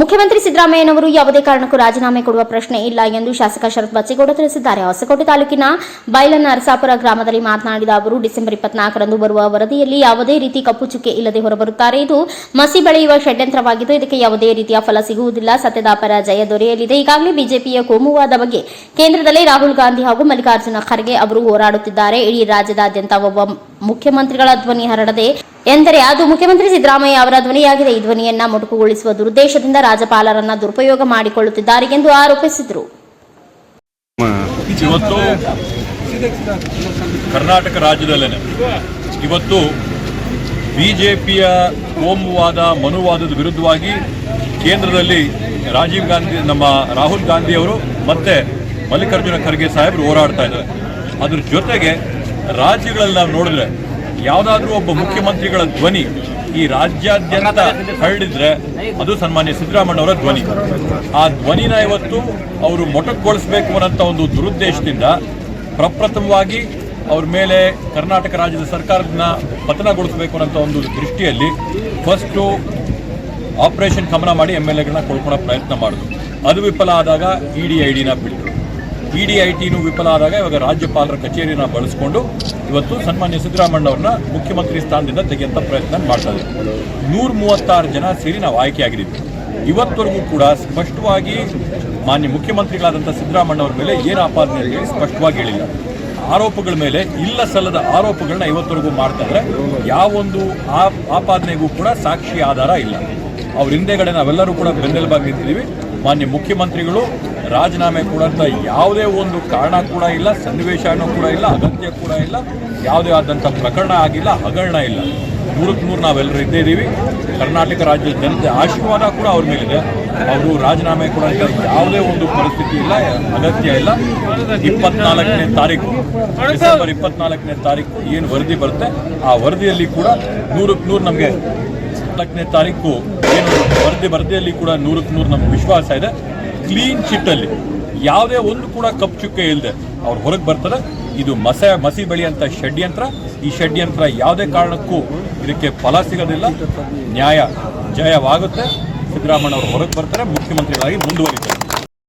ಮುಖ್ಯಮಂತ್ರಿ ಸಿದ್ದರಾಮಯ್ಯನವರು ಯಾವುದೇ ಕಾರಣಕ್ಕೂ ರಾಜೀನಾಮೆ ಕೊಡುವ ಪ್ರಶ್ನೆ ಇಲ್ಲ ಎಂದು ಶಾಸಕ ಶರತ್ ಬಚ್ಚೇಗೌಡ ತಿಳಿಸಿದ್ದಾರೆ. ಹೊಸಕೋಟೆ ತಾಲೂಕಿನ ಬೈಲನ ಅರಸಾಪುರ ಗ್ರಾಮದಲ್ಲಿ ಮಾತನಾಡಿದ ಅವರು, ಡಿಸೆಂಬರ್ ಇಪ್ಪತ್ನಾಲ್ಕರಂದು ಬರುವ ವರದಿಯಲ್ಲಿ ಯಾವುದೇ ರೀತಿ ಕಪ್ಪು ಚುಕ್ಕೆ ಇಲ್ಲದೆ ಹೊರಬರುತ್ತಾರೆ. ಇದು ಮಸಿ ಬೆಳೆಯುವ ಷಡ್ಯಂತ್ರವಾಗಿದ್ದು, ಇದಕ್ಕೆ ಯಾವುದೇ ರೀತಿಯ ಫಲ ಸಿಗುವುದಿಲ್ಲ. ಸತ್ಯದ ಜಯ ದೊರೆಯಲಿದೆ. ಈಗಾಗಲೇ ಬಿಜೆಪಿಯ ಕೋಮುವಾದ ಬಗ್ಗೆ ಕೇಂದ್ರದಲ್ಲಿ ರಾಹುಲ್ ಗಾಂಧಿ ಹಾಗೂ ಮಲ್ಲಿಕಾರ್ಜುನ ಖರ್ಗೆ ಅವರು ಹೋರಾಡುತ್ತಿದ್ದಾರೆ. ಇಡೀ ರಾಜ್ಯದಾದ್ಯಂತ ಒಬ್ಬ ಮುಖ್ಯಮಂತ್ರಿಗಳ ಧ್ವನಿ ಹರಡದೆ ಎಂದರೆ ಅದು ಮುಖ್ಯಮಂತ್ರಿ ಸಿದ್ದರಾಮಯ್ಯ ಅವರ ಧ್ವನಿಯಾಗಿದೆ. ಈ ಧ್ವನಿಯನ್ನ ಮೊಟಕುಗೊಳಿಸುವ ದುರುದ್ದೇಶದಿಂದ ರಾಜ್ಯಪಾಲರನ್ನ ದುರುಪಯೋಗ ಮಾಡಿಕೊಳ್ಳುತ್ತಿದ್ದಾರೆ ಎಂದು ಆರೋಪಿಸಿದರು. ಕರ್ನಾಟಕ ರಾಜ್ಯದಲ್ಲೇನೆ, ಇವತ್ತು ಬಿಜೆಪಿಯ ಕೋಮುವಾದ, ಮನುವಾದದ ವಿರುದ್ಧವಾಗಿ ಕೇಂದ್ರದಲ್ಲಿ ರಾಜೀವ್ ಗಾಂಧಿ, ನಮ್ಮ ರಾಹುಲ್ ಗಾಂಧಿ ಅವರು ಮತ್ತೆ ಮಲ್ಲಿಕಾರ್ಜುನ ಖರ್ಗೆ ಸಾಹೇಬರು ಹೋರಾಡ್ತಾ ಇದ್ದಾರೆ. ಅದ್ರ ಜೊತೆಗೆ ರಾಜ್ಯಗಳಲ್ಲಿ ನಾವು ನೋಡಿದ್ರೆ ಯಾವುದಾದ್ರೂ ಒಬ್ಬ ಮುಖ್ಯಮಂತ್ರಿಗಳ ಧ್ವನಿ ಈ ರಾಜ್ಯಾದ್ಯಂತ ಹರಡಿದ್ರೆ ಅದು ಸನ್ಮಾನ್ಯ ಸಿದ್ದರಾಮಯ್ಯ ಧ್ವನಿ. ಆ ಧ್ವನಿನ ಇವತ್ತು ಅವರು ಮೊಟಕ್ಗೊಳಿಸಬೇಕು ಅನ್ನೋಂಥ ಒಂದು ದುರುದ್ದೇಶದಿಂದ ಪ್ರಪ್ರಥಮವಾಗಿ ಅವ್ರ ಮೇಲೆ ಕರ್ನಾಟಕ ರಾಜ್ಯದ ಸರ್ಕಾರದನ್ನ ಪತನಗೊಳಿಸಬೇಕು ಅನ್ನೋಂಥ ಒಂದು ದೃಷ್ಟಿಯಲ್ಲಿ ಫಸ್ಟು ಆಪರೇಷನ್ ಕಮನ ಮಾಡಿ ಎಂ ಎಲ್ ಎಗಳನ್ನ ಕೊಳ್ಕೊಳ್ಳೋ ಪ್ರಯತ್ನ ಮಾಡಿದ್ರು. ಅದು ವಿಫಲ ಆದಾಗ ಇ ಡಿ ಐ ಬಿಟ್ಟರು ಇ ಡಿ ಐ ಟಿನೂ ವಿಫಲ ಆದಾಗ ಇವಾಗ ರಾಜ್ಯಪಾಲರ ಕಚೇರಿನ ಬಳಸ್ಕೊಂಡು ಇವತ್ತು ಸನ್ಮಾನ್ಯ ಸಿದ್ದರಾಮಯ್ಯ ಅವ್ರನ್ನ ಮುಖ್ಯಮಂತ್ರಿ ಸ್ಥಾನದಿಂದ ತೆಗೆಯುವಂಥ ಪ್ರಯತ್ನ ಮಾಡ್ತಾ ಇದ್ದಾರೆ. ನೂರ ಮೂವತ್ತಾರು ಜನ ಸೇರಿ ನಾವು ಆಯ್ಕೆಯಾಗಿದ್ದೀವಿ ಇವತ್ತವರೆಗೂ ಕೂಡ ಸ್ಪಷ್ಟವಾಗಿ ಮಾನ್ಯ ಮುಖ್ಯಮಂತ್ರಿಗಳಾದಂಥ ಸಿದ್ದರಾಮಯ್ಯ ಅವ್ರ ಮೇಲೆ ಏನು ಆಪಾದನೆ ಹೇಳಿ ಸ್ಪಷ್ಟವಾಗಿ ಹೇಳಿಲ್ಲ. ಆರೋಪಗಳ ಮೇಲೆ ಇಲ್ಲ ಸಲ್ಲದ ಆರೋಪಗಳನ್ನ ಇವತ್ತವರೆಗೂ ಮಾಡ್ತಾ ಇದ್ರೆ ಯಾವೊಂದು ಆಪಾದನೆಗೂ ಕೂಡ ಸಾಕ್ಷಿ ಆಧಾರ ಇಲ್ಲ. ಅವ್ರ ಹಿಂದೆಗಡೆ ನಾವೆಲ್ಲರೂ ಕೂಡ ಬೆನ್ನೆಲುಬಾಗಿ ನಿಂತಿದ್ದೀವಿ. ಮಾನ್ಯ ಮುಖ್ಯಮಂತ್ರಿಗಳು, ರಾಜೀನಾಮೆ ಕೊಡೋಂಥ ಯಾವುದೇ ಒಂದು ಕಾರಣ ಕೂಡ ಇಲ್ಲ ಸನ್ನಿವೇಶನೂ ಕೂಡ ಇಲ್ಲ, ಅಗತ್ಯ ಕೂಡ ಇಲ್ಲ, ಯಾವುದೇ ಆದಂಥ ಪ್ರಕರಣ ಆಗಿಲ್ಲ, ಹಗರಣ ಇಲ್ಲ. ನೂರಕ್ಕೆ ನೂರು ನಾವೆಲ್ಲರೂ ಇದ್ದೇ ಇದ್ದೀವಿ. ಕರ್ನಾಟಕ ರಾಜ್ಯದ ಜನತೆ ಆಶೀರ್ವಾದ ಕೂಡ ಅವ್ರ ಮೇಲಿದೆ. ಅವರು ರಾಜೀನಾಮೆ ಕೊಡೋಂಥ ಯಾವುದೇ ಒಂದು ಪರಿಸ್ಥಿತಿ ಇಲ್ಲ, ಅಗತ್ಯ ಇಲ್ಲ. ಇಪ್ಪತ್ನಾಲ್ಕನೇ ತಾರೀಕು, ಡಿಸೆಂಬರ್ ಇಪ್ಪತ್ನಾಲ್ಕನೇ ತಾರೀಕು ಏನು ವರದಿ ಬರುತ್ತೆ, ಆ ವರದಿಯಲ್ಲಿ ಕೂಡ ನೂರಕ್ಕೆ ನೂರು ನಮಗೆ ನಾಲ್ಕನೇ ತಾರೀಕು ಏನು ವರದಿ ವರದಿಯಲ್ಲಿ ಕೂಡ ನೂರಕ್ಕೆ ನೂರು ನಮ್ಗೆ ವಿಶ್ವಾಸ ಇದೆ. ಕ್ಲೀನ್ ಚಿಟ್ಟಲ್ಲಿ ಯಾವುದೇ ಒಂದು ಕೂಡ ಕಪ್ ಚುಕ್ಕೆ ಇಲ್ಲದೆ ಅವ್ರು ಹೊರಗೆ ಬರ್ತಾರೆ. ಇದು ಮಸ ಮಸಿ ಬೆಳೆಯಂಥ ಷಡ್ಯಂತ್ರ. ಈ ಷಡ್ಯಂತ್ರ ಯಾವುದೇ ಕಾರಣಕ್ಕೂ ಇದಕ್ಕೆ ಫಲ ಸಿಗೋದಿಲ್ಲ. ನ್ಯಾಯ ಜಯವಾಗುತ್ತೆ. ಸಿದ್ದರಾಮಯ್ಯ ಅವರು ಹೊರಗೆ ಬರ್ತಾರೆ. ಮುಖ್ಯಮಂತ್ರಿಗಳಾಗಿ ಮುಂದುವರಿತಾರೆ.